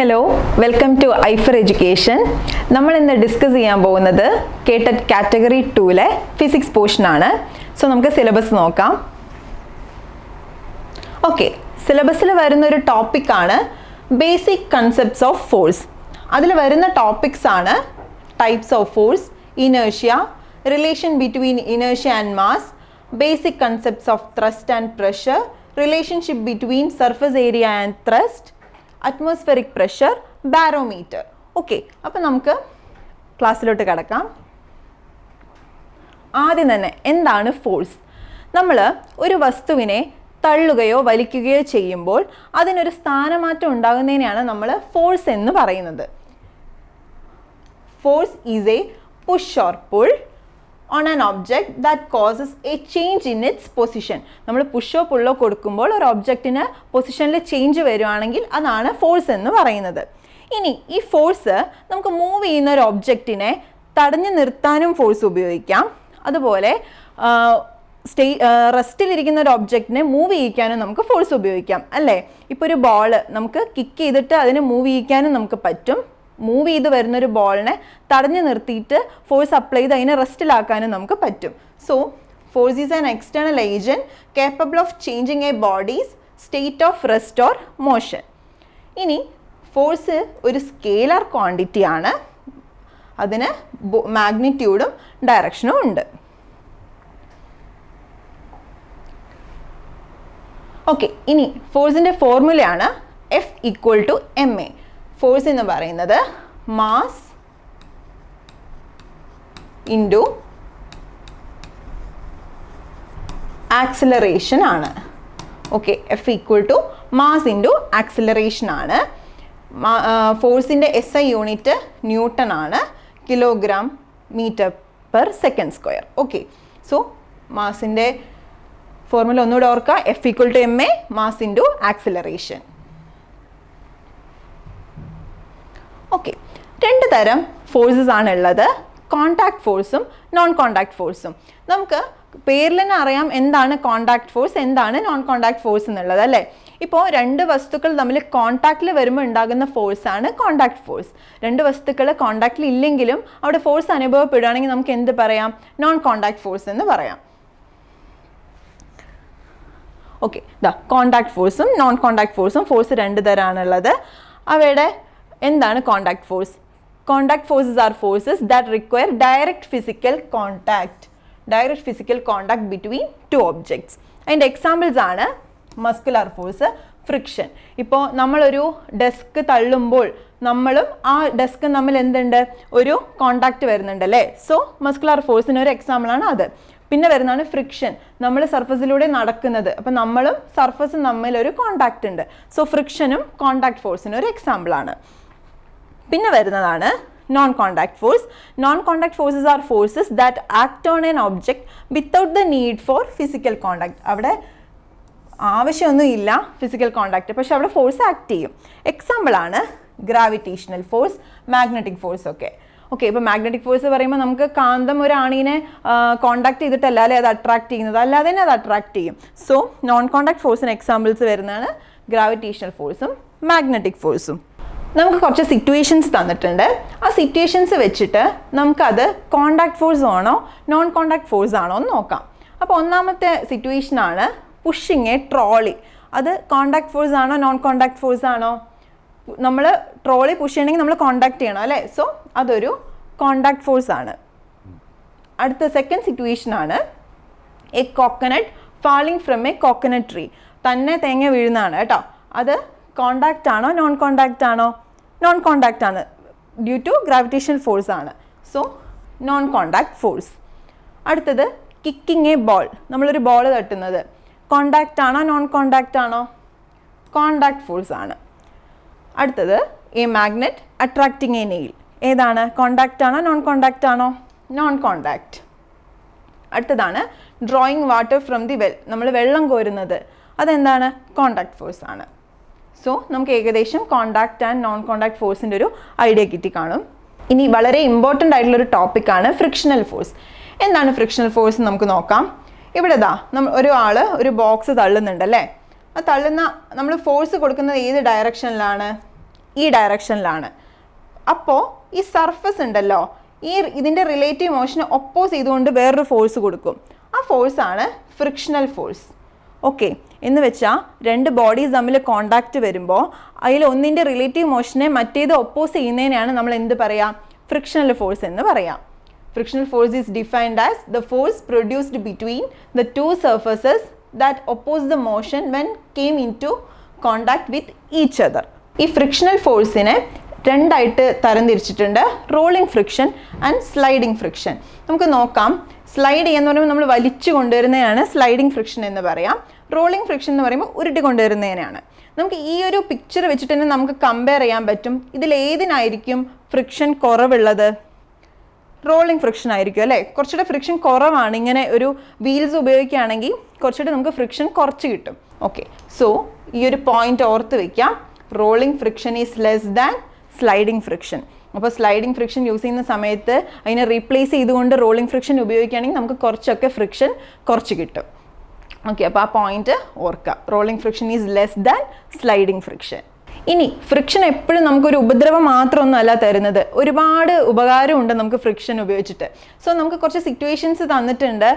Hello welcome to Aifer education നമ്മൾ ഇന്ന് discuss ചെയ്യാൻ പോകുന്നത് കേട്ടറ്റ് കാറ്റഗറി ടൂലെ ഫിസിക്സ് പോർഷൻ ആണ്. സോ നമുക്ക് സിലബസ് നോക്കാം. ഓക്കെ സിലബസിൽ വരുന്ന ഒരു ടോപ്പിക്കാണ് ബേസിക് കൺസെപ്റ്റ്സ് ഓഫ് ഫോഴ്സ് അതിൽ വരുന്ന ടോപ്പിക്സ് ആണ് types of force ഇനേഷ്യ relation between ഇനേഷ്യ and mass basic concepts of thrust and pressure relationship between surface area and thrust atmospheric pressure barometer okay അപ്പം നമുക്ക് ക്ലാസ്സിലോട്ട് കിടക്കാം. ആദ്യം തന്നെ എന്താണ് ഫോഴ്സ് നമ്മൾ ഒരു വസ്തുവിനെ തള്ളുകയോ വലിക്കുകയോ ചെയ്യുമ്പോൾ അതിനൊരു സ്ഥാനമാറ്റം ഉണ്ടാകുന്നതിനെയാണ് നമ്മൾ ഫോഴ്സ് എന്ന് പറയുന്നത്. Force is a push or pull on an object that causes a change in its position നമ്മൾ പുഷോ പുള്ളോ കൊടുക്കുമ്പോൾ ഒരു ഒബ്ജക്റ്റിന് പൊസിഷനിൽ ചേഞ്ച് വരുവാണെങ്കിൽ അതാണ് ഫോഴ്സ് എന്ന് പറയുന്നത്. ഇനി ഈ ഫോഴ്സ് നമുക്ക് മൂവ് ചെയ്യുന്ന ഒരു ഒബ്ജക്റ്റിനെ തടഞ്ഞു നിർത്താനും ഫോഴ്സ് ഉപയോഗിക്കാം. അതുപോലെ സ്റ്റേ റെസ്റ്റിലിരിക്കുന്ന ഒരു ഒബ്ജക്റ്റിനെ മൂവ് ചെയ്യിക്കാനും നമുക്ക് ഫോഴ്സ് ഉപയോഗിക്കാം. അല്ലേ? ഇപ്പോൾ ഒരു ബോൾ നമുക്ക് കിക്ക് ചെയ്തിട്ട് അതിനെ മൂവ് ചെയ്യിക്കാനും നമുക്ക് പറ്റും. മൂവ് ചെയ്ത് വരുന്ന ഒരു ബോളിനെ തടഞ്ഞു നിർത്തിയിട്ട് ഫോഴ്സ് അപ്ലൈ ചെയ്ത് അതിനെ റെസ്റ്റിലാക്കാനും നമുക്ക് പറ്റും. So force is an external agent capable of changing a body's state of rest or motion ഇനി ഫോഴ്സ് ഒരു സ്കേലർ ക്വാണ്ടിറ്റി ആണ്. അതിന് മാഗ്നിറ്റ്യൂഡും ഡയറക്ഷനും ഉണ്ട്. ഓക്കെ ഇനി ഫോഴ്സിന്റെ ഫോർമുലയാണ് F equal to M A force എന്ന് പറയുന്നത് മാസ് ഇന്റു ആക്സിലറേഷൻ ആണ്. Okay F equal to mass into acceleration ആണ്. ഫോഴ്സിന്റെ എസ് ഐ യൂണിറ്റ് ന്യൂട്ടൺ ആണ് kilogram metre per second square okay so മാസിന്റെ formula ഒന്നുകൂടെ ഓർക്കുക. F equal to M A mass into acceleration okay രണ്ട് തരം forces ആണ് ഉള്ളത് കോണ്ടാക്ട് ഫോഴ്സും നോൺ കോണ്ടാക്ട് ഫോഴ്സും നമുക്ക് പേരിൽ തന്നെ അറിയാം എന്താണ് കോണ്ടാക്ട് ഫോഴ്സ് എന്താണ് നോൺ കോണ്ടാക്ട് ഫോഴ്സ് എന്നുള്ളത് അല്ലേ? ഇപ്പോൾ രണ്ട് വസ്തുക്കൾ തമ്മിൽ കോണ്ടാക്റ്റിൽ വരുമ്പോൾ ഉണ്ടാകുന്ന ഫോഴ്സാണ് കോണ്ടാക്ട് ഫോഴ്സ് രണ്ട് വസ്തുക്കൾ കോണ്ടാക്റ്റിൽ ഇല്ലെങ്കിലും അവിടെ ഫോഴ്സ് അനുഭവപ്പെടുകയാണെങ്കിൽ നമുക്ക് എന്ത് പറയാം? നോൺ കോണ്ടാക്ട് ഫോഴ്സ് എന്ന് പറയാം. ഓക്കെ ദാ കോണ്ടാക്ട് ഫോഴ്സും നോൺ കോണ്ടാക്ട് ഫോഴ്സും ഫോഴ്സ് രണ്ട് തരമാണുള്ളത് അവയുടെ എന്താണ് contact force contact forces are forces that require direct physical contact direct physical contact between two objects അതിന്റെ എക്സാമ്പിൾസ് ആണ് മസ്കുലാർ ഫോഴ്സ് ഫ്രിക്ഷൻ ഇപ്പോൾ നമ്മളൊരു ഡെസ്ക് തള്ളുമ്പോൾ നമ്മളും ആ ഡെസ്ക് തമ്മിൽ എന്തുണ്ട്? ഒരു കോണ്ടാക്ട് വരുന്നുണ്ട് അല്ലേ? സോ മസ്കുലാർ ഫോഴ്സിന് ഒരു എക്സാമ്പിളാണ് അത്. പിന്നെ വരുന്നതാണ് ഫ്രിക്ഷൻ നമ്മൾ സർഫസിലൂടെ നടക്കുന്നത്. അപ്പം നമ്മളും സർഫസും തമ്മിൽ ഒരു കോണ്ടാക്ട് ഉണ്ട്. സോ ഫ്രിക്ഷനും കോണ്ടാക്ട് ഫോഴ്സിനും ഒരു എക്സാമ്പിളാണ് പിന്നെ വരുന്നതാണ് non contact force non contact forces are forces that act on an object without the need for physical contact അവിടെ ആവശ്യമൊന്നുമില്ല ഫിസിക്കൽ കോണ്ടാക്ട് പക്ഷെ അവിടെ ഫോഴ്സ് ആക്ട് ചെയ്യും. എക്സാമ്പിളാണ് ഗ്രാവിറ്റേഷണൽ ഫോഴ്സ് മാഗ്നറ്റിക് ഫോഴ്സ് ഒക്കെ. ഓക്കെ ഇപ്പോൾ മാഗ്നറ്റിക് ഫോഴ്സ് പറയുമ്പോൾ നമുക്ക് കാന്തം ഒരു ആണീനെ കോണ്ടാക്ട് ചെയ്തിട്ടല്ല അല്ലേ അത് അട്രാക്ട് ചെയ്യുന്നത്? അല്ലാതെ തന്നെ അത് അട്രാക്ട് ചെയ്യും. സോ നോൺ കോണ്ടാക്ട് ഫോഴ്സിന് എക്സാമ്പിൾസ് വരുന്നതാണ് ഗ്രാവിറ്റേഷണൽ ഫോഴ്സും മാഗ്നറ്റിക് ഫോഴ്സും നമുക്ക് കുറച്ച് സിറ്റുവേഷൻസ് തന്നിട്ടുണ്ട്. ആ സിറ്റുവേഷൻസ് വെച്ചിട്ട് നമുക്കത് കോണ്ടാക്ട് ഫോഴ്സ് ആണോ നോൺ കോണ്ടാക്ട് ഫോഴ്സ് ആണോ എന്ന് നോക്കാം. അപ്പോൾ ഒന്നാമത്തെ സിറ്റുവേഷനാണ് പുഷിങ് എ ട്രോളി അത് കോണ്ടാക്ട് ഫോഴ്സ് ആണോ നോൺ കോണ്ടാക്ട് ഫോഴ്സ് ആണോ? നമ്മൾ ട്രോളി പുഷ് ചെയ്യണമെങ്കിൽ നമ്മൾ കോണ്ടാക്ട് ചെയ്യണം അല്ലേ? സോ അതൊരു കോണ്ടാക്ട് ഫോഴ്സ് ആണ്. അടുത്ത സെക്കൻഡ് സിറ്റുവേഷൻ ആണ് a coconut falling from a coconut tree തന്നെ തേങ്ങ വീഴുന്നതാണ് കേട്ടോ. അത് കോണ്ടാക്റ്റ് ആണോ നോൺ കോണ്ടാക്റ്റ് ആണോ? നോൺ കോണ്ടാക്റ്റ് ആണ്. ഡ്യൂ ടു ഗ്രാവിറ്റേഷൻ ഫോഴ്സ് ആണ്. സോ നോൺ കോണ്ടാക്ട് ഫോഴ്സ് അടുത്തത് കിക്കിങ് എ ബോൾ നമ്മളൊരു ബോൾ തട്ടുന്നത്. കോണ്ടാക്റ്റ് ആണോ നോൺ കോണ്ടാക്റ്റ് ആണോ? കോണ്ടാക്ട് ഫോഴ്സ് ആണ്. അടുത്തത് a magnet attracting a nail ഏതാണ്? കോണ്ടാക്റ്റ് ആണോ നോൺ കോണ്ടാക്റ്റ് ആണോ? നോൺ കോണ്ടാക്റ്റ് അടുത്തതാണ് drawing water from the well നമ്മൾ വെള്ളം കോരുന്നത്. അതെന്താണ്? കോണ്ടാക്ട് ഫോഴ്സ് ആണ്. സോ നമുക്ക് ഏകദേശം കോണ്ടാക്ട് ആൻഡ് നോൺ കോണ്ടാക്ട് ഫോഴ്സിന്റെ ഒരു ഐഡിയ കിട്ടി കാണും. ഇനി വളരെ ഇമ്പോർട്ടന്റ് ആയിട്ടുള്ളൊരു ടോപ്പിക്കാണ് ഫ്രിക്ഷണൽ ഫോഴ്സ് എന്താണ് ഫ്രിക്ഷണൽ ഫോഴ്സ് നമുക്ക് നോക്കാം. ഇവിടെ ദാ നമ്മൾ ഒരാൾ ഒരു ബോക്സ് തള്ളുന്നുണ്ട് അല്ലേ? ആ തള്ളുന്ന നമ്മൾ ഫോഴ്സ് കൊടുക്കുന്നത് ഏത് ഡയറക്ഷനിലാണ് ഈ ഡയറക്ഷനിലാണ് അപ്പോൾ ഈ സർഫസ് ഉണ്ടല്ലോ ഈ ഇതിന്റെ റിലേറ്റീവ് മോഷന് ഒപ്പോസ് ചെയ്തുകൊണ്ട് വേറൊരു ഫോഴ്സ് കൊടുക്കും. ആ ഫോഴ്സാണ് ഫ്രിക്ഷണൽ ഫോഴ്സ് ഓക്കെ എന്ന് വെച്ചാൽ രണ്ട് ബോഡീസ് തമ്മിൽ കോണ്ടാക്റ്റ് വരുമ്പോൾ അതിൽ ഒന്നിന്റെ റിലേറ്റീവ് മോഷനെ മറ്റേത് ഒപ്പോസ് ചെയ്യുന്നതിനെയാണ് നമ്മൾ എന്ത് പറയാം? ഫ്രിക്ഷണൽ ഫോഴ്സ് എന്ന് പറയാം. Frictional force is defined as the force produced between the two surfaces that oppose the motion when came into contact with each other ഈ ഫ്രിക്ഷണൽ ഫോഴ്സിനെ രണ്ടായിട്ട് തരംതിരിച്ചിട്ടുണ്ട്. Rolling friction and sliding friction നമുക്ക് നോക്കാം. Slide ചെയ്യുന്ന പറയുമ്പോൾ നമ്മൾ വലിച്ചു കൊണ്ടുവരുന്നതിനാണ് സ്ലൈഡിംഗ് ഫ്രിക്ഷൻ എന്ന് പറയാം. റോളിംഗ് ഫ്രിക്ഷൻ എന്ന് പറയുമ്പോൾ ഉരുട്ടി കൊണ്ടുവരുന്നതിനാണ്. നമുക്ക് ഈ ഒരു പിക്ചർ വെച്ചിട്ട് തന്നെ നമുക്ക് കമ്പയർ ചെയ്യാൻ പറ്റും. ഇതിലേതിനായിരിക്കും ഫ്രിക്ഷൻ കുറവുള്ളത്? റോളിംഗ് ഫ്രിക്ഷൻ ആയിരിക്കും അല്ലേ? കുറച്ചുകൂടെ ഫ്രിക്ഷൻ കുറവാണ് ഇങ്ങനെ ഒരു വീൽസ് ഉപയോഗിക്കുകയാണെങ്കിൽ കുറച്ചുകൂടെ നമുക്ക് ഫ്രിക്ഷൻ കുറച്ച് കിട്ടും. ഓക്കെ സോ ഈ ഒരു പോയിന്റ് ഓർത്ത് വെക്കാം. Rolling friction is less than sliding friction അപ്പോൾ സ്ലൈഡിംഗ് ഫ്രിക്ഷൻ യൂസ് ചെയ്യുന്ന സമയത്ത് അതിനെ റീപ്ലേസ് ചെയ്തുകൊണ്ട് റോളിംഗ് ഫ്രിക്ഷൻ ഉപയോഗിക്കുകയാണെങ്കിൽ നമുക്ക് കുറച്ചൊക്കെ ഫ്രിക്ഷൻ കുറച്ച് കിട്ടും. ഓക്കെ അപ്പോൾ ആ പോയിന്റ് ഓർക്കുക. Rolling friction is less than sliding friction ഇനി ഫ്രിക്ഷൻ എപ്പോഴും നമുക്കൊരു ഉപദ്രവം മാത്രമൊന്നുമല്ല തരുന്നത്. ഒരുപാട് ഉപകാരമുണ്ട് നമുക്ക് ഫ്രിക്ഷൻ ഉപയോഗിച്ചിട്ട്. സോ നമുക്ക് കുറച്ച് സിറ്റുവേഷൻസ് തന്നിട്ടുണ്ട്.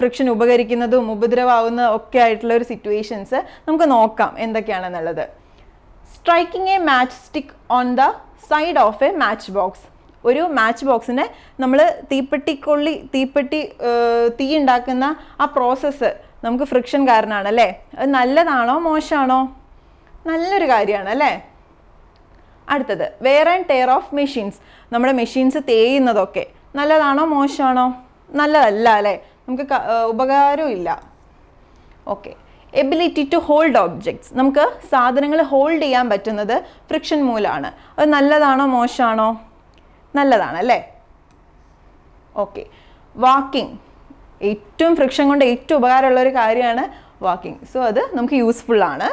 ഫ്രിക്ഷൻ ഉപകരിക്കുന്നതും ഉപദ്രവമാവുന്ന ഒക്കെ ആയിട്ടുള്ള ഒരു സിറ്റുവേഷൻസ് നമുക്ക് നോക്കാം എന്തൊക്കെയാണെന്നുള്ളത്. Striking a match stick on the side of a match box ഒരു മാച്ച് ബോക്സിനെ നമ്മൾ തീപ്പെട്ടിക്കൊള്ളി തീപ്പെട്ടി തീ ഉണ്ടാക്കുന്ന ആ പ്രോസസ്സ് നമുക്ക് ഫ്രിക്ഷൻ കാരണമാണ് അല്ലേ അത് നല്ലതാണോ മോശമാണോ? നല്ലൊരു കാര്യമാണ് അല്ലേ? അടുത്തത് wear and tear of machines നമ്മുടെ മെഷീൻസ് തേയുന്നതൊക്കെ നല്ലതാണോ മോശമാണോ? നല്ലതല്ല അല്ലേ? നമുക്ക് ഇല്ല. Okay ability to hold objects നമുക്ക് സാധനങ്ങൾ ഹോൾഡ് ചെയ്യാൻ പറ്റുന്നത് ഫ്രിക്ഷൻ മൂലമാണ് അത് നല്ലതാണോ മോശമാണോ? നല്ലതാണ് അല്ലേ? ഓക്കെ വാക്കിംഗ് ഏറ്റവും ഫ്രിക്ഷൻ കൊണ്ട് ഏറ്റവും ഉപകാരമുള്ള ഒരു കാര്യമാണ് വാക്കിംഗ് സോ അത് നമുക്ക് യൂസ്ഫുള്ളാണ്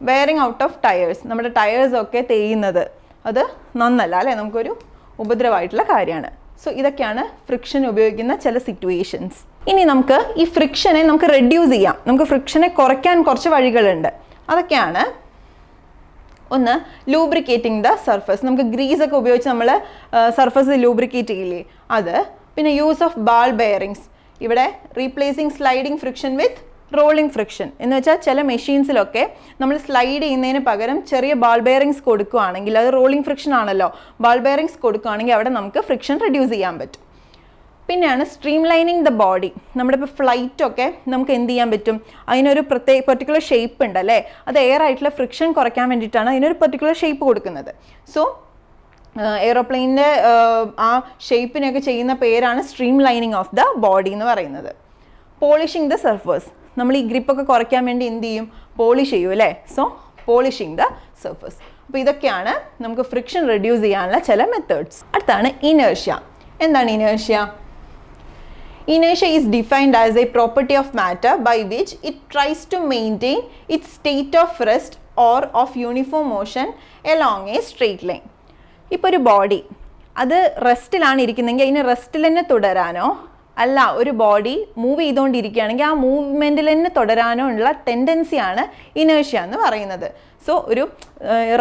വെയറിങ് ഔട്ട് ഓഫ് ടയേഴ്സ് നമ്മുടെ ടയേഴ്സ് ഒക്കെ തേയുന്നത്. അത് നന്നല്ല അല്ലേ? നമുക്കൊരു ഉപദ്രവമായിട്ടുള്ള കാര്യമാണ്. സോ ഇതൊക്കെയാണ് ഫ്രിക്ഷൻ ഉപയോഗിക്കുന്ന ചില സിറ്റുവേഷൻസ് ഇനി നമുക്ക് ഈ ഫ്രിക്ഷനെ നമുക്ക് റെഡ്യൂസ് ചെയ്യാം. നമുക്ക് ഫ്രിക്ഷനെ കുറയ്ക്കാൻ കുറച്ച് വഴികളുണ്ട്. അതൊക്കെയാണ് ഒന്ന് ലൂബ്രിക്കേറ്റിംഗ് ദ സർഫസ് നമുക്ക് ഗ്രീസ് ഒക്കെ ഉപയോഗിച്ച് നമ്മൾ സർഫസ് ലൂബ്രിക്കേറ്റ് ചെയ്യില്ലേ? അത്. പിന്നെ യൂസ് ഓഫ് ബാൾ ബെയറിങ്സ് ഇവിടെ replacing sliding friction with rolling friction എന്ന് വെച്ചാൽ ചില മെഷീൻസിലൊക്കെ നമ്മൾ സ്ലൈഡ് ചെയ്യുന്നതിന് പകരം ചെറിയ ബാൾ ബെയറിങ്സ് കൊടുക്കുകയാണെങ്കിൽ അത് റോളിംഗ് ഫ്രിക്ഷൻ ആണല്ലോ. ബാൾ ബെയറിങ്സ് കൊടുക്കുകയാണെങ്കിൽ അവിടെ നമുക്ക് ഫ്രിക്ഷൻ റെഡ്യൂസ് ചെയ്യാൻ പറ്റും. പിന്നെയാണ് സ്ട്രീം ലൈനിങ് ദ ബോഡി നമ്മുടെ ഇപ്പോൾ ഫ്ലൈറ്റൊക്കെ നമുക്ക് എന്ത് ചെയ്യാൻ പറ്റും? അതിനൊരു പ്രത്യേക പെർട്ടിക്കുലർ ഷേപ്പ് ഉണ്ട് അല്ലേ? അത് എയർ ആയിട്ടുള്ള ഫ്രിക്ഷൻ കുറയ്ക്കാൻ വേണ്ടിയിട്ടാണ് അതിനൊരു പെർട്ടിക്കുലർ ഷേപ്പ് കൊടുക്കുന്നത്. സോ എയ്റോപ്ലെയിനിന്റെ ആ ഷേപ്പിനൊക്കെ ചെയ്യുന്ന പേരാണ് streamlining of the body എന്ന് പറയുന്നത്. പോളിഷിങ് ദ സർഫേഴ്സ് നമ്മൾ ഈ ഗ്രിപ്പൊക്കെ കുറയ്ക്കാൻ വേണ്ടി എന്ത് ചെയ്യും? പോളിഷ് ചെയ്യും അല്ലേ? സോ പോളിഷിങ് ദ സർഫേസ് അപ്പോൾ ഇതൊക്കെയാണ് നമുക്ക് ഫ്രിക്ഷൻ റെഡ്യൂസ് ചെയ്യാനുള്ള ചില മെത്തേഡ്സ് അടുത്താണ് ഇനേഴ്ഷ്യ എന്താണ് ഇനേഷ്യ Inertia is defined as a property of matter by which it tries to maintain its state of rest or of uniform motion along a straight line. ഇപ്പോൾ ഒരു body അത് റെസ്റ്റിലാണ് ഇരിക്കുന്നതെങ്കിൽ അതിന് റെസ്റ്റിൽ തന്നെ തുടരാനോ? അല്ല ഒരു ബോഡി മൂവ് ചെയ്തുകൊണ്ടിരിക്കുകയാണെങ്കിൽ ആ മൂവ്മെന്റിൽ തന്നെ തുടരാനോ ഉള്ള ടെൻഡൻസിയാണ് ഇനേഷ്യ എന്ന് പറയുന്നത്. സോ ഒരു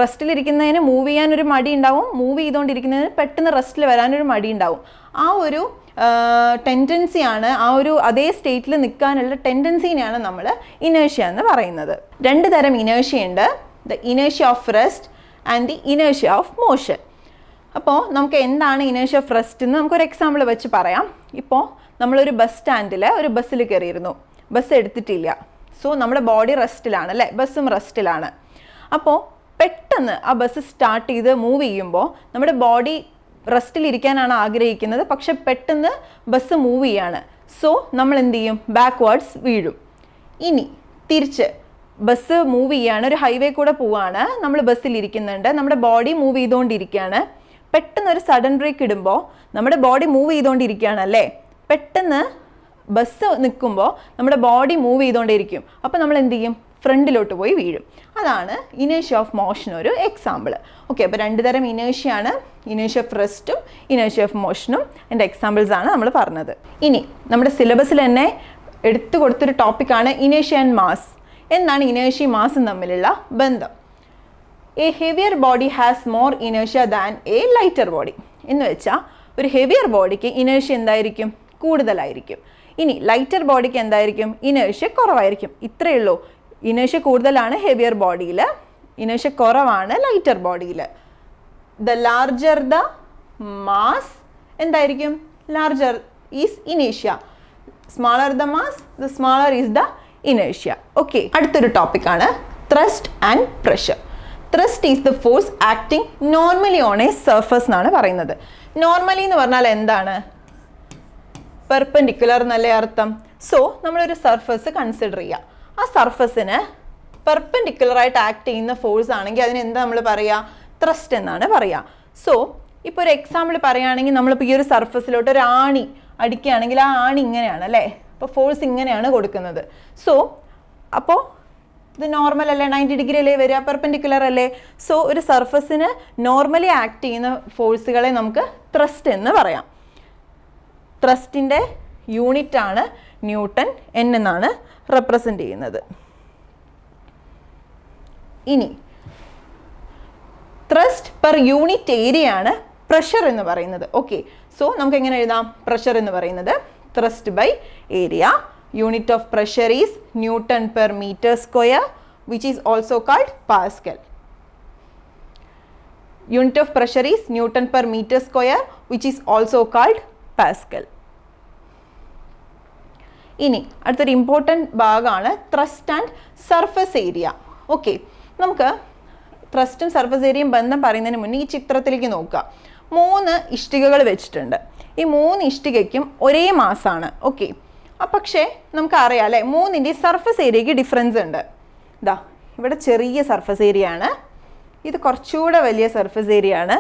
റെസ്റ്റിലിരിക്കുന്നതിന് മൂവ് ചെയ്യാൻ ഒരു മടി ഉണ്ടാവും മൂവ് ചെയ്തുകൊണ്ടിരിക്കുന്നതിന് പെട്ടെന്ന് റെസ്റ്റിൽ വരാനൊരു മടി ഉണ്ടാവും. ആ ഒരു ടെൻഡൻസിയാണ് ആ ഒരു അതേ സ്റ്റേറ്റിൽ നിൽക്കാനുള്ള ടെൻഡൻസിനെയാണ് നമ്മൾ ഇനേഷ്യ എന്ന് പറയുന്നത്. രണ്ട് തരം ഇനേഷ്യ ഉണ്ട്. The ഇനേഷ്യ of rest and the ഇനേഷ്യ of motion അപ്പോൾ നമുക്ക് എന്താണ് ഇനേഷ്യ ഓഫ് റെസ്റ്റ് എന്ന് നമുക്കൊരു എക്സാമ്പിൾ വെച്ച് പറയാം. ഇപ്പോൾ നമ്മളൊരു ബസ് സ്റ്റാൻഡിൽ ഒരു ബസ്സിൽ കയറിയിരുന്നു ബസ് എടുത്തിട്ടില്ല. സോ നമ്മുടെ ബോഡി റെസ്റ്റിലാണ് അല്ലേ? ബസ്സും റെസ്റ്റിലാണ് അപ്പോൾ പെട്ടെന്ന് ആ ബസ് സ്റ്റാർട്ട് ചെയ്ത് മൂവ് ചെയ്യുമ്പോൾ നമ്മുടെ ബോഡി റെസ്റ്റിലിരിക്കാനാണ് ആഗ്രഹിക്കുന്നത്. പക്ഷെ പെട്ടെന്ന് ബസ് മൂവ് ചെയ്യാണ്. സോ നമ്മൾ എന്ത് ചെയ്യും? ബാക്ക്വേർഡ്സ് വീഴും. ഇനി തിരിച്ച് ബസ് മൂവ് ചെയ്യാണ്. ഒരു ഹൈവേ കൂടെ പോവാണ്. നമ്മൾ ബസ്സിൽ ഇരിക്കുന്നുണ്ട് നമ്മുടെ ബോഡി മൂവ് ചെയ്തുകൊണ്ടിരിക്കുകയാണ് പെട്ടെന്ന് ഒരു സഡൻ ബ്രേക്ക് ഇടുമ്പോൾ നമ്മുടെ ബോഡി മൂവ് ചെയ്തുകൊണ്ടിരിക്കുകയാണ് അല്ലേ? പെട്ടെന്ന് ബസ് നിൽക്കുമ്പോൾ നമ്മുടെ ബോഡി മൂവ് ചെയ്തുകൊണ്ടേയിരിക്കും അപ്പോൾ നമ്മൾ എന്ത് ചെയ്യും? ഫ്രണ്ടിലോട്ട് പോയി വീഴും. അതാണ് ഇനേഷ്യ ഓഫ് മോഷൻ ഒരു എക്സാമ്പിൾ ഓക്കെ അപ്പോൾ രണ്ട് തരം ഇനേഷ്യയാണ് ഇനേഷ്യ ഓഫ് റെസ്റ്റും ഇനേഷ്യ ഓഫ് മോഷനും എന്റെ എക്സാമ്പിൾസ് ആണ് നമ്മൾ പറഞ്ഞത്. ഇനി നമ്മുടെ സിലബസിൽ തന്നെ എടുത്തു കൊടുത്തൊരു ടോപ്പിക്കാണ് ഇനേഷ്യ ആൻഡ് മാസ് എന്നാണ് ഇനേഷ്യ മാസും തമ്മിലുള്ള ബന്ധം? A heavier body has more ഇനേഷ്യ than a lighter body എന്ന് വെച്ചാൽ ഒരു ഹെവിയർ ബോഡിക്ക് ഇനേഷ്യ എന്തായിരിക്കും? കൂടുതലായിരിക്കും. ഇനി ലൈറ്റർ ബോഡിക്ക് എന്തായിരിക്കും? ഇനേഷ്യ കുറവായിരിക്കും. ഇത്രയേ ഉള്ളൂ. ഇനേഷ്യ കൂടുതലാണ് ഹെവിയർ ബോഡിയിൽ ഇനേഷ്യ കുറവാണ് ലൈറ്റർ ബോഡിയിൽ ദ ലാർജർ ദ മാസ് എന്തായിരിക്കും? Larger is ഇനേഷ്യ smaller the mass the smaller is the ഇനേഷ്യ okay അടുത്തൊരു ടോപ്പിക്കാണ് thrust and pressure thrust is the force acting normally on A surface എന്നാണ് പറയുന്നത്. നോർമലി എന്ന് പറഞ്ഞാൽ എന്താണ്? പെർപെൻഡിക്കുലർ എന്നല്ലേ അർത്ഥം? സോ നമ്മളൊരു സർഫസ് കൺസിഡർ ചെയ്യുക ആ സർഫസിന് പെർപെൻഡിക്കുലർ ആയിട്ട് ആക്ട് ചെയ്യുന്ന ഫോഴ്സ് ആണെങ്കിൽ അതിന് എന്താ നമ്മൾ പറയുക ത്രസ്റ്റ് എന്നാണ് പറയുക സോ ഇപ്പോൾ ഒരു എക്സാമ്പിൾ പറയുകയാണെങ്കിൽ നമ്മളിപ്പോൾ ഈ ഒരു സർഫസിലോട്ട് ഒരു ആണി അടിക്കുകയാണെങ്കിൽ ആ ആണി ഇങ്ങനെയാണ് അല്ലേ? അപ്പോൾ ഫോഴ്സ് ഇങ്ങനെയാണ് കൊടുക്കുന്നത്. സോ അപ്പോൾ ഇത് നോർമൽ അല്ലേ? നയന്റി ഡിഗ്രി അല്ലേ വരിക? പെർപ്പൻഡിക്കുലർ അല്ലേ? സോ ഒരു സർഫസിന് നോർമലി ആക്ട് ചെയ്യുന്ന ഫോഴ്സുകളെ നമുക്ക് ത്രസ്റ്റ് എന്ന് പറയാം. ത്രസ്റ്റിന്റെ യൂണിറ്റാണ് ന്യൂട്ടൺ എൻ എന്നാണ് റെപ്രസെന്റ് ചെയ്യുന്നത്. ഇനി ത്രസ്റ്റ് പെർ യൂണിറ്റ് ഏരിയ ആണ് പ്രഷർ എന്ന് പറയുന്നത്. ഓക്കെ സോ നമുക്ക് എങ്ങനെ എഴുതാം? പ്രഷർ എന്ന് പറയുന്നത് thrust by area unit of pressure is newton per metre square which is also called pascal unit of pressure is newton per metre square which is also called pascal ഇനി അടുത്തൊരു important ഭാഗമാണ് thrust and surface area okay നമുക്ക് ത്രസ്റ്റും surface ഏരിയയും ബന്ധം പറയുന്നതിന് മുന്നേ ഈ ചിത്രത്തിലേക്ക് നോക്കുക. മൂന്ന് ഇഷ്ടികകൾ വെച്ചിട്ടുണ്ട്. ഈ മൂന്ന് ഇഷ്ടികയ്ക്കും ഒരേ മാസമാണ് ഓക്കെ പക്ഷേ നമുക്കറിയാം അല്ലേ? മൂന്നിന്റെ സർഫസ് ഏരിയയ്ക്ക് ഡിഫറൻസ് ഉണ്ട്. ഇതാ ഇവിടെ ചെറിയ സർഫസ് ഏരിയ ആണ്. ഇത് കുറച്ചുകൂടെ വലിയ സർഫസ് ഏരിയ ആണ്.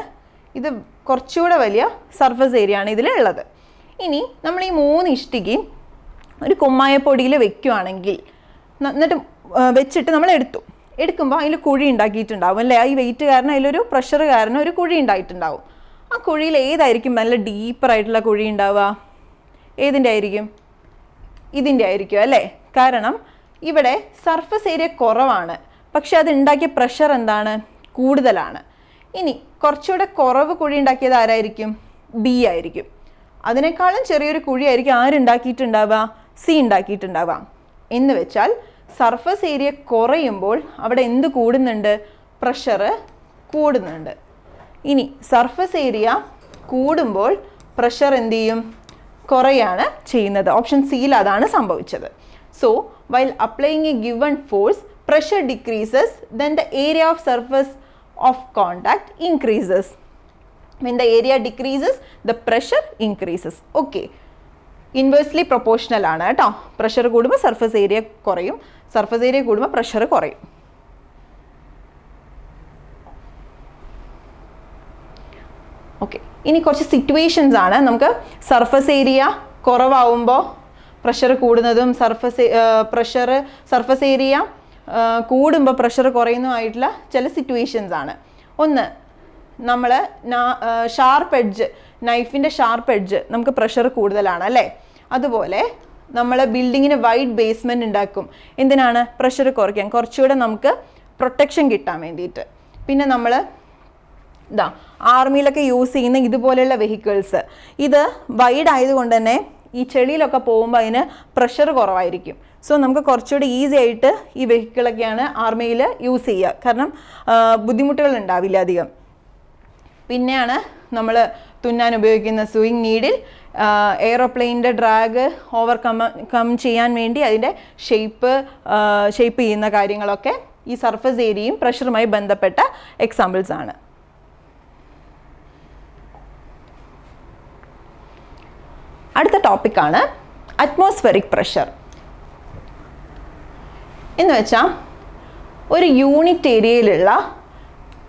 ഇത് കുറച്ചുകൂടെ വലിയ സർഫസ് ഏരിയ ആണ് ഇതിലുള്ളത്. ഇനി നമ്മൾ ഈ മൂന്ന് ഇഷ്ടികയും ഒരു കുമ്മായപ്പൊടിയിൽ വെക്കുകയാണെങ്കിൽ എന്നിട്ട് വെച്ചിട്ട് നമ്മൾ എടുത്തു. എടുക്കുമ്പോൾ അതിൽ കുഴി ഉണ്ടാക്കിയിട്ടുണ്ടാവും അല്ലേ? ഈ വെയിറ്റ് കാരണം അതിലൊരു പ്രഷർ കാരണം ഒരു കുഴി ഉണ്ടായിട്ടുണ്ടാവും. ആ കുഴിയിൽ ഏതായിരിക്കും നല്ല ഡീപ്പറായിട്ടുള്ള കുഴി ഉണ്ടാവുക? ഏതിന്റെ ആയിരിക്കും? ഇതിന്റെ ആയിരിക്കും അല്ലേ? കാരണം ഇവിടെ സർഫസ് ഏരിയ കുറവാണ്. പക്ഷെ അത് ഉണ്ടാക്കിയ പ്രഷർ എന്താണ്? കൂടുതലാണ്. ഇനി കുറച്ചുകൂടെ കുറവ് കുഴി ഉണ്ടാക്കിയത് ആരായിരിക്കും? ബി ആയിരിക്കും. അതിനേക്കാളും ചെറിയൊരു കുഴിയായിരിക്കും ആരുണ്ടാക്കിയിട്ടുണ്ടാവുക? സി ഉണ്ടാക്കിയിട്ടുണ്ടാവാം എന്ന് വെച്ചാൽ സർഫസ് ഏരിയ കുറയുമ്പോൾ അവിടെ എന്ത് കൂടുന്നുണ്ട്? പ്രഷർ കൂടുന്നുണ്ട്. ഇനി സർഫസ് ഏരിയ കൂടുമ്പോൾ പ്രഷർ എന്ത് ചെയ്യും? കുറയാണ് ചെയ്യുന്നത്. ഓപ്ഷൻ സിയിൽ അതാണ് സംഭവിച്ചത്. So while applying a given force pressure decreases then the area of surface of contact increases when the area decreases the pressure increases. Okay. Inversely proportional ആണ് കേട്ടോ. പ്രഷർ കൂടുമ്പോൾ സർഫസ് ഏരിയ കുറയും. സർഫസ് ഏരിയ കൂടുമ്പോൾ pressure കുറയും. Okay ഇനി കുറച്ച് situations ആണ്. നമുക്ക് സർഫസ് ഏരിയ കുറവാകുമ്പോൾ പ്രഷർ കൂടുന്നതും സർഫസ് പ്രഷർ സർഫസ് ഏരിയ കൂടുമ്പോൾ പ്രഷർ കുറയുന്നതുമായിട്ടുള്ള ചില സിറ്റുവേഷൻസ് ആണ്. ഒന്ന് നമ്മൾ ഷാർപ്പ് എഡ്ജ് നൈഫിന്റെ ഷാർപ്പ് എഡ്ജ് നമുക്ക് പ്രഷർ കൂടുതലാണ് അല്ലേ? അതുപോലെ നമ്മൾ ബിൽഡിങ്ങിന് വൈഡ് ബേസ്മെന്റ് ഉണ്ടാക്കും. എന്തിനാണ്? പ്രഷർ കുറയ്ക്കാൻ. കുറച്ചുകൂടെ നമുക്ക് പ്രൊട്ടക്ഷൻ കിട്ടാൻ വേണ്ടിയിട്ട്. പിന്നെ നമ്മൾ ഇതാ ആർമിയിലൊക്കെ യൂസ് ചെയ്യുന്ന ഇതുപോലെയുള്ള വെഹിക്കിൾസ് ഇത് വൈഡ് ആയതുകൊണ്ട് തന്നെ ഈ ചെളിയിലൊക്കെ പോകുമ്പോൾ അതിന് പ്രഷർ കുറവായിരിക്കും. സോ നമുക്ക് കുറച്ചുകൂടി ഈസി ആയിട്ട് ഈ വെഹിക്കിളൊക്കെയാണ് ആർമിയിൽ യൂസ് ചെയ്യുക. കാരണം ബുദ്ധിമുട്ടുകൾ ഉണ്ടാവില്ല അധികം. പിന്നെയാണ് നമ്മൾ തുന്നാൻ ഉപയോഗിക്കുന്ന സ്വിങ് നീഡിൽ എയ്റോപ്ലെയിനിന്റെ ഡ്രാഗ് ഓവർകം കം ചെയ്യാൻ വേണ്ടി അതിന്റെ ഷേപ്പ് ഷേപ്പ് ചെയ്യുന്ന കാര്യങ്ങളൊക്കെ ഈ സർഫസ് ഏരിയയും പ്രഷറുമായി ബന്ധപ്പെട്ട എക്സാമ്പിൾസ് ആണ്. അടുത്ത ടോപ്പിക്കാണ് അറ്റ്മോസ്ഫെറിക് പ്രഷർ എന്ന് വെച്ചാൽ ഒരു യൂണിറ്റ് ഏരിയയിലുള്ള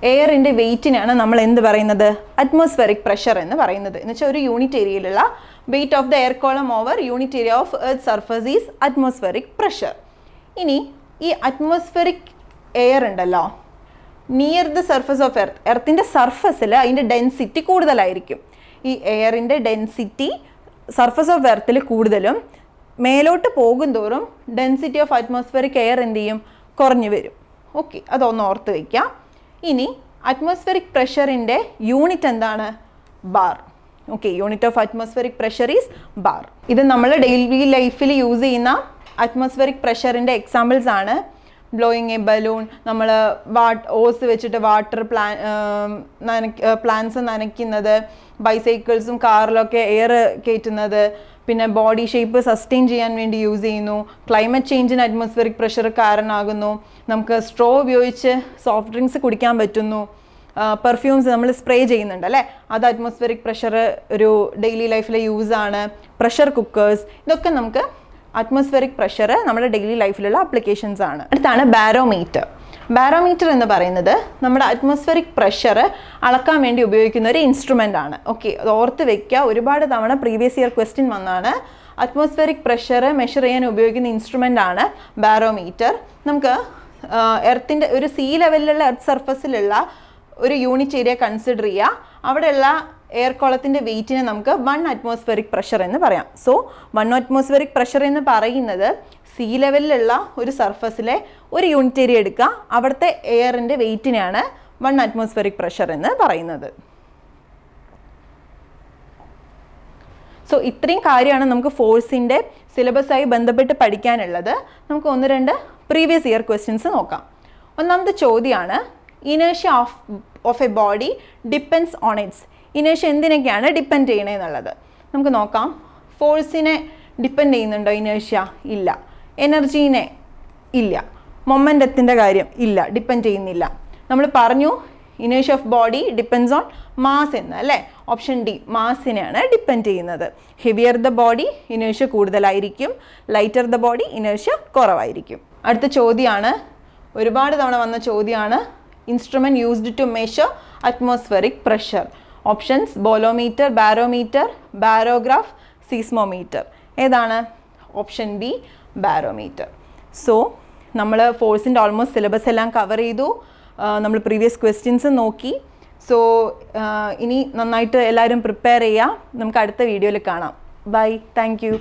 എയറിന്റെ വെയിറ്റിനാണ് നമ്മൾ എന്ത് പറയുന്നത്? അറ്റ്മോസ്ഫെറിക് പ്രഷർ എന്ന് പറയുന്നത്. എന്ന് വെച്ചാൽ ഒരു യൂണിറ്റ് ഏരിയയിലുള്ള weight of the air column over unit area of earth surface is atmospheric pressure ഇനി ഈ അറ്റ്മോസ്ഫെറിക് എയർ ഉണ്ടല്ലോ. Near the surface of earth എർത്തിന്റെ സർഫസിൽ അതിന്റെ ഡെൻസിറ്റി കൂടുതലായിരിക്കും. ഈ എയറിന്റെ ഡെൻസിറ്റി സർഫസ് ഓഫ് എർത്തിൽ കൂടുതലും മേലോട്ട് പോകും തോറും ഡെൻസിറ്റി ഓഫ് അറ്റ്മോസ്ഫിയറിക് എയർ എന്ത് ചെയ്യും? കുറഞ്ഞു വരും. ഓക്കെ അതൊന്ന് ഓർത്ത് വയ്ക്കാം. ഇനി അറ്റ്മോസ്ഫിയറിക് പ്രഷറിന്റെ യൂണിറ്റ് എന്താണ്? Bar okay unit of atmospheric pressure is bar ഇത് നമ്മൾ ഡെയിലി ലൈഫിൽ യൂസ് ചെയ്യുന്ന അറ്റ്മോസ്ഫിയറിക് പ്രഷറിന്റെ എക്സാമ്പിൾസ് ആണ്. ബ്ലോയിങ് എ ബലൂൺ നമ്മൾ വാട്ട് ഓസ് വെച്ചിട്ട് വാട്ടർ പ്ലാൻ പ്ലാന്റ്സ് നനയ്ക്കുന്നത് ബൈസൈക്കിൾസും കാറിലൊക്കെ എയർ കയറ്റുന്നത് പിന്നെ ബോഡി ഷേപ്പ് സസ്റ്റെയിൻ ചെയ്യാൻ വേണ്ടി യൂസ് ചെയ്യുന്നു ക്ലൈമറ്റ് ചേഞ്ചിന് അറ്റ്മോസ്ഫിയറിക് പ്രഷർ കാരണമാകുന്നു നമുക്ക് സ്ട്രോ ഉപയോഗിച്ച് സോഫ്റ്റ് ഡ്രിങ്ക്സ് കുടിക്കാൻ പറ്റുന്നു പെർഫ്യൂംസ് നമ്മൾ സ്പ്രേ ചെയ്യുന്നുണ്ട് അല്ലേ? അത് അറ്റ്മോസ്ഫിയറിക് പ്രഷർ ഒരു ഡെയിലി ലൈഫിലെ യൂസ് ആണ്. പ്രഷർ കുക്കേഴ്സ് ഇതൊക്കെ നമുക്ക് അറ്റ്മോസ്ഫിയറിക് പ്രഷർ നമ്മുടെ ഡെയിലി ലൈഫിലുള്ള അപ്ലിക്കേഷൻസ് ആണ്. അടുത്താണ് ബാരോമീറ്റർ ബാരോമീറ്റർ എന്ന് പറയുന്നത് നമ്മുടെ അറ്റ്മോസ്ഫിയറിക് പ്രഷർ അളക്കാൻ വേണ്ടി ഉപയോഗിക്കുന്ന ഒരു ഇൻസ്ട്രുമെന്റ് ആണ്. ഓക്കെ ഓർത്ത് വെക്കുക. ഒരുപാട് തവണ പ്രീവിയസ് ഇയർ ക്വസ്റ്റ്യൻ വന്നാണ്. അറ്റ്മോസ്ഫിയറിക് പ്രഷർ മെഷർ ചെയ്യാൻ ഉപയോഗിക്കുന്ന ഇൻസ്ട്രുമെന്റ് ആണ് ബാരോമീറ്റർ നമുക്ക് എർത്തിന്റെ ഒരു സീ ലെവലിലുള്ള എർത്ത് സർഫസിലുള്ള ഒരു യൂണിറ്റ് ഏരിയ കൺസിഡർ ചെയ്യുക. അവിടെയുള്ള എയർ കോളത്തിന്റെ വെയിറ്റിനെ നമുക്ക് വൺ അറ്റ്മോസ്ഫിയറിക് പ്രഷർ എന്ന് പറയാം. സോ വൺ അറ്റ്മോസ്ഫിയറിക് പ്രഷർ എന്ന് പറയുന്നത് സീ ലെവലിലുള്ള ഒരു സർഫസിലെ ഒരു യൂണിറ്റ് ഏരിയ എടുക്കുക. അവിടുത്തെ എയറിന്റെ വെയിറ്റിനെയാണ് വൺ അറ്റ്മോസ്ഫിയറിക് പ്രഷർ എന്ന് പറയുന്നത്. സോ ഇത്രയും കാര്യമാണ് നമുക്ക് ഫോഴ്സിന്റെ സിലബസായി ബന്ധപ്പെട്ട് പഠിക്കാനുള്ളത്. നമുക്ക് ഒന്ന് രണ്ട് പ്രീവിയസ് ഇയർ ക്വസ്റ്റ്യൻസ് നോക്കാം. ഒന്നാമത്തെ ചോദ്യമാണ് ഇനേഷ്യ of of a body depends on it's ഇനേഷ്യ എന്തിനൊക്കെയാണ് depend ചെയ്യണേന്നുള്ളത് നമുക്ക് നോക്കാം. ഫോഴ്സിനെ ഡിപ്പെൻഡ് ചെയ്യുന്നുണ്ടോ ഇനേഷ്യ? ഇല്ല. എനർജീനെ ഇല്ല. മൊമെന്റത്തിന്റെ കാര്യം ഇല്ല. ഡിപ്പെൻഡ് ചെയ്യുന്നില്ല. നമ്മൾ പറഞ്ഞു ഇനേഷ്യ of body depends on mass എന്ന് അല്ലേ? ഓപ്ഷൻ ഡി മാസിനെയാണ് ഡിപ്പെൻഡ് ചെയ്യുന്നത്. ഹെവിയർ ദ ബോഡി ഇനേഷ്യ കൂടുതലായിരിക്കും. ലൈറ്റർ ദ ബോഡി ഇനേഷ്യ കുറവായിരിക്കും. അടുത്ത ചോദ്യമാണ് ഒരുപാട് തവണ വന്ന ചോദ്യമാണ് instrument used to measure atmospheric pressure options bolometer barometer barograph seismometer ഏതാണ്? ഓപ്ഷൻ ബി ബാരോമീറ്റർ സോ നമ്മൾ ഫോഴ്സിന്റെ ഓൾമോസ്റ്റ് സിലബസ് എല്ലാം കവർ ചെയ്തു. നമ്മൾ പ്രീവിയസ് ക്വസ്റ്റ്യൻസ് നോക്കി. സോ ഇനി നന്നായിട്ട് എല്ലാവരും പ്രിപ്പയർ ചെയ്യുക നമുക്ക് അടുത്ത വീഡിയോയിൽ കാണാം. Bye thank you